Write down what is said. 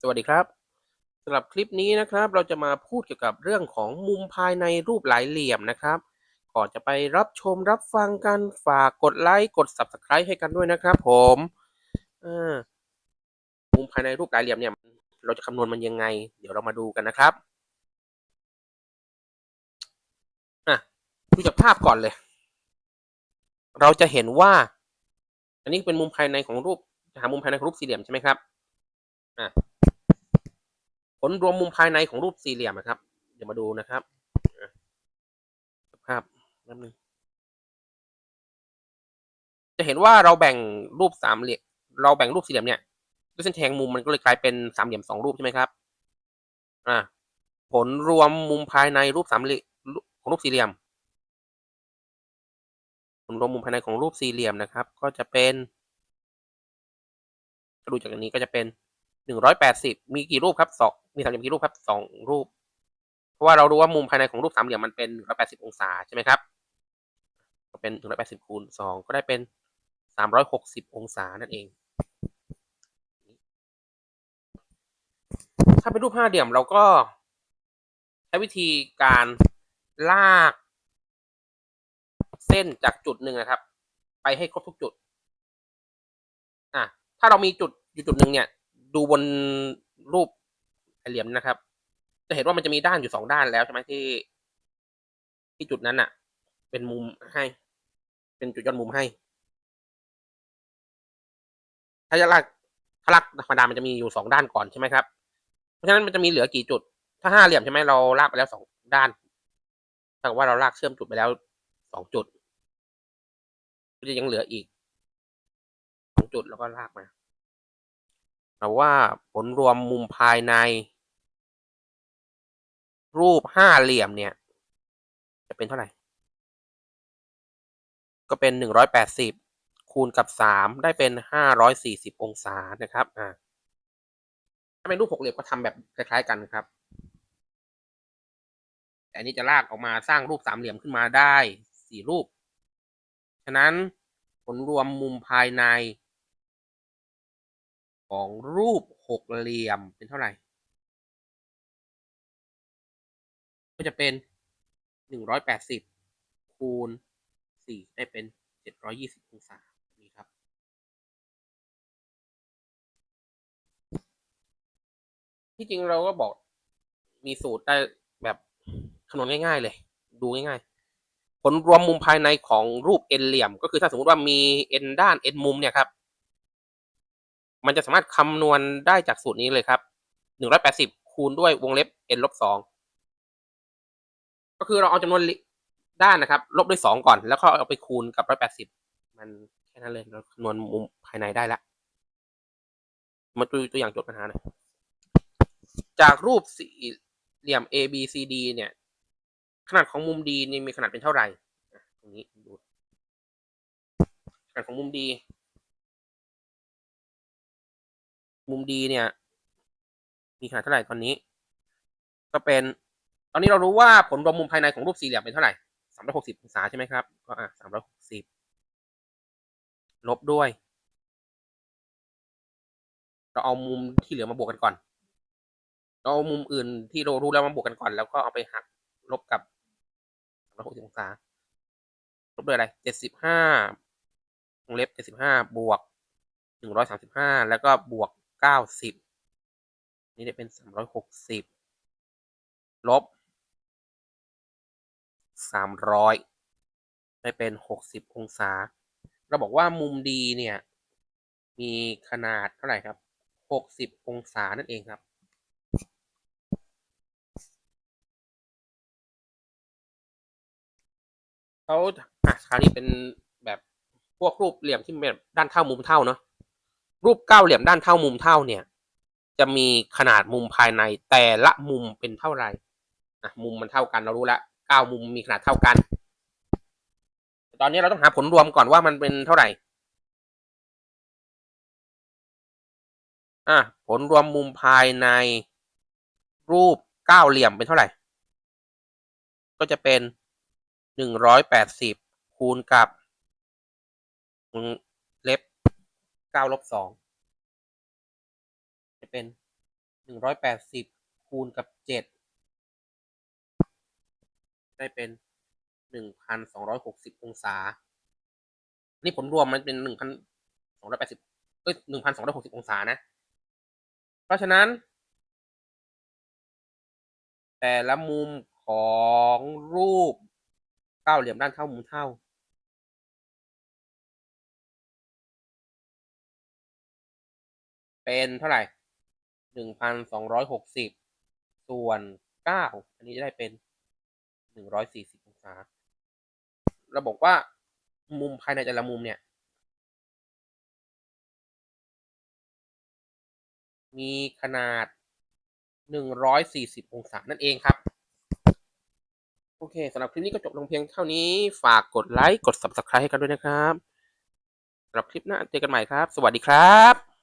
สวัสดีครับสำหรับคลิปนี้นะครับ เราจะมาพูดเกี่ยวกับเรื่องของมุมภายในรูปหลายเหลี่ยมนะครับ ก่อนจะไปรับชมรับฟังกันฝากกดไลค์กด Subscribe ให้กันด้วยนะครับผมมุมภายในรูปหลายเหลี่ยมเนี่ย เราจะคำนวณมันยังไง เดี๋ยวเรามาดูกันนะครับอะดูจากภาพก่อนเลย เราจะเห็นว่า อันนี้เป็นมุมภายในของรูปหามุมภายในของรูปสี่เหลี่ยมใช่ไหมครับ ลรวมมุมภายในของรูปสี่เหลี่ยมนะครับ เดี๋ยวมาดูนะครับอะภาพแป๊บนึงจะเห็นว่าเราแบ่งรูปสามเหลี่ยมเราแบ่งรูปสี่เหลี่ยมเนี่ยด้วยเส้นแทงมุมมันก็เลยกลายเป็นสามเหลี่ยมสองรูปใช่ไหมครับ อ่า ผลรวมมุมภายในรูปสามเหลี่ยมของรูปสี่เหลี่ยม ผลรวมมุมภายในของรูปสี่เหลี่ยมนะครับ ก็จะเป็นดูจากอันนี้ก็จะเป็น หนึ่งร้อยแปดสิบมีกี่รูปครับสองมีสามเหลี่ยมกี่รูปครับสองรูป เพราะว่าเรารู้ว่ามุมภายในของรูปสามเหลี่ยมมันเป็นหนึ่งร้อยแปดสิบองศาใช่ไหมครับก็เป็นหนึ่งร้อยแปดสิบคูณสองก็ได้เป็นสามร้อยหกสิบองศานั่นเอง ถ้าเป็นรูปห้าเหลี่ยมเราก็ ใช้วิธีการลาก เส้นจากจุดหนึ่งนะครับ ไปให้ครบทุกจุด อะ ถ้าเรามีจุดอยู่จุดหนึ่งเนี่ย ดูบนรูปเหลี่ยมนะครับ จะเห็นว่ามันจะมีด้านอยู่สองด้านแล้วใช่ไหมที่ ที่จุดนั้นอะเป็นมุมให้ เป็นจุดยอดมุมให้ ถ้าจะลากถ้าลากธรรมดามันจะมีอยู่สองด้านก่อนใช่ไหมครับ เพราะฉะนั้นมันจะมีเหลือกี่จุด ถ้าห้าเหลี่ยมใช่ไหมเราลากไปแล้วสองด้านถ้าว่าเราลากเชื่อมจุดไปแล้วสองจุดก็จะยังเหลืออีกสองจุดแล้วก็ลากมา แต่ว่าผลรวมมุมภายใน รูปห้าเหลี่ยมเนี่ย จะเป็นเท่าไหร่ ก็เป็นหนึ่งร้อยแปดสิบคูณกับสามได้เป็นห้าร้อยสี่สิบองศานะครับอ่าถ้าเป็นรูปหกเหลี่ยมก็ทำแบบคล้าย ๆ กันครับแต่อันนี้จะลากออกมาสร้างรูปสามเหลี่ยมขึ้นมาได้สี่รูป ฉะนั้นผลรวมมุมภายใน ของรูปหกเหลี่ยมเป็นเท่าไหร่ ก็จะเป็นหนึ่งร้อยแปดสิบคูณสี่ได้เป็นเจ็ดร้อยยี่สิบองศานี่ครับ ที่จริงเราก็บอกมีสูตรได้แบบคำนวณง่าย ๆ เลย ดูง่ายๆ ผลรวมมุมภายในของรูปเอ็นเหลี่ยม ก็คือถ้าสมมติว่ามีเอ็นด้านเอ็นมุมเนี่ยครับ มันจะสามารถคำนวณได้จากสูตรนี้เลยครับหนึ่งร้อยแปดสิบคูณด้วยวงเล็บ n ลบสองก็คือเราเอาจำนวนด้านนะครับ ลบด้วยสองก่อน แล้วก็เอาไปคูณกับร้อยแปดสิบมันแค่นั้นเลยเราคำนวณมุมภายในได้ละมาดูตัวอย่างโจทย์ปัญหาหน่อยจากรูปสี่เหลี่ยม A B C D เนี่ย ขนาดของมุม D นี่มีขนาดเป็นเท่าไหร่ตรงนี้ดูขนาดของมุม D มุม D เนี่ย มีขนาดเท่าไหร่ตอนนี้ ก็เป็น ตอนนี้เรารู้ว่าผลรวมมุมภายในของรูปสี่เหลี่ยมเป็นเท่าไหร่สามร้อยหกสิบองศาใช่ไหมครับ ก็อะสามร้อยหกสิบลบด้วย เราเอามุมที่เหลือมาบวกกันก่อน เราเอามุมอื่นที่เรารู้แล้วมาบวกกันก่อน แล้วก็เอาไปหักลบกับสามร้อยหกสิบองศา ลบด้วยอะไรเจ็ดสิบห้าวงเล็บเจ็ดสิบห้าบวกหนึ่งร้อยสามสิบห้าแล้วก็บวก เก้าสิบนี่ได้เป็นสามร้อยหกสิบลบสามร้อยได้เป็นหกสิบองศา เราบอกว่ามุมดีเนี่ย มีขนาดเท่าไหร่ครับหกสิบองศานั่นเองครับเขาอะคราวนี้เป็นแบบพวกรูปเหลี่ยมที่แบบด้านเท่ามุมเท่าเนาะ รูปเก้าเหลี่ยมด้านเท่ามุมเท่าเนี่ย จะมีขนาดมุมภายในแต่ละมุมเป็นเท่าไหร่อะมุมมันเท่ากันเรารู้ล้วเก้ามุมมีขนาดเท่ากัน ตอนนี้เราต้องหาผลรวมก่อนว่ามันเป็นเท่าไหร่อะผลรวมมุมภายในรูปเก้าเหลี่ยมเป็นเท่าไหร่ ก็จะเป็นหนึ่งร้อยแปดสิบคูณกับ เก้าลบสองจะเป็นหนึ่งร้อยแปดสิบคูณกับเจ็ดได้เป็นหนึ่งพันสองร้อยหกสิบองศา นี่ผลรวมมันเป็นหนึ่งพันสองร้อยแปดสิบเอ้ยหนึ่งพันสองร้อยหกสิบองศานะ เพราะฉะนั้น แต่ละมุมของรูปเก้าเหลี่ยมด้านเท่ามุมเท่า เป็นเท่าไหร่หนึ่งพันสองร้อยหกสิบส่วนเก้าอันนี้จะได้เป็นหนึ่งร้อยสี่สิบองศาเราบอกว่ามุมภายในแต่ละมุมเนี่ย มีขนาดหนึ่งร้อยสี่สิบองศานั่นเองครับ โอเคสำหรับคลิปนี้ก็จบลงเพียงเท่านี้ ฝากกดไลค์ กด subscribe ให้กันด้วยนะครับสำหรับคลิปหน้าเจอกันใหม่ครับ สวัสดีครับ